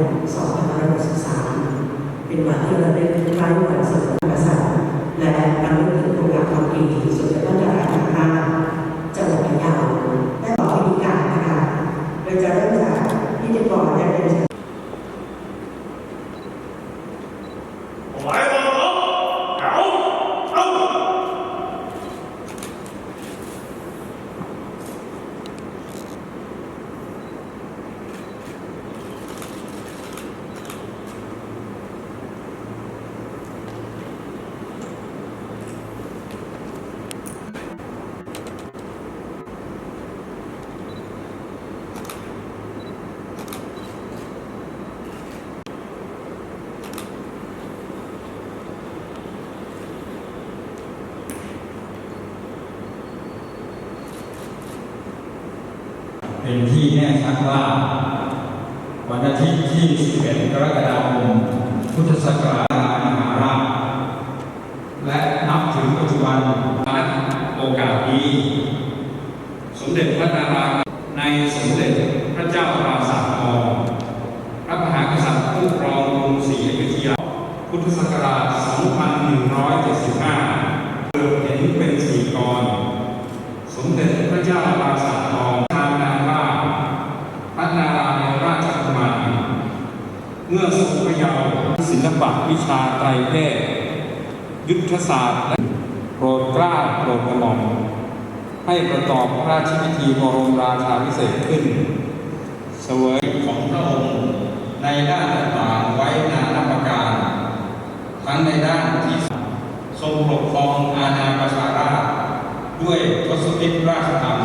2563 เป็นวันที่เระลึกคล้ายวันสมเด็จพระสันและการนึกถึงโครงการความดีสมเด็จพระนารายณ์ห้าจังหวัดพะเยาได้ต่อพิธีการนะคะโดยจะเริ่มจากพิธีกรได้เป็นเชิญ ถวายความเคารพแถวเอ้า เป็นที่แน่ชัดว่า วันอาทิตย์ที่ 11 กรกฎาคม พุทธศักราชมหาราชและนับถึงปัจจุบันโอกาสนี้ สมเด็จพระนารายณ์ในสมเด็จพระเจ้าปราสาททองพระมหากษัตริย์ผู้ครองกรุงศรีอยุธยาพุทธศักราช 2175เกิดเห็นเป็นสี่กร สมเด็จพระเจ้าปราสาททองทางนามว่าพระนารายณ์ราชกุมาร เมื่อทรงพระเยาว์ศิลปะวิชาไตรเพศยุทธศาสตร์และโปรดกล้าโปรดกระหม่อมให้ประกอบพระราชพิธีบรมราชาพิเศษขึ้น เสวยของพระองค์ในด้านต่างไว้นานาประการ ทั้งในด้านที่ทรงปกครองอาณาประชาราชด้วยทศพิธราชธรรม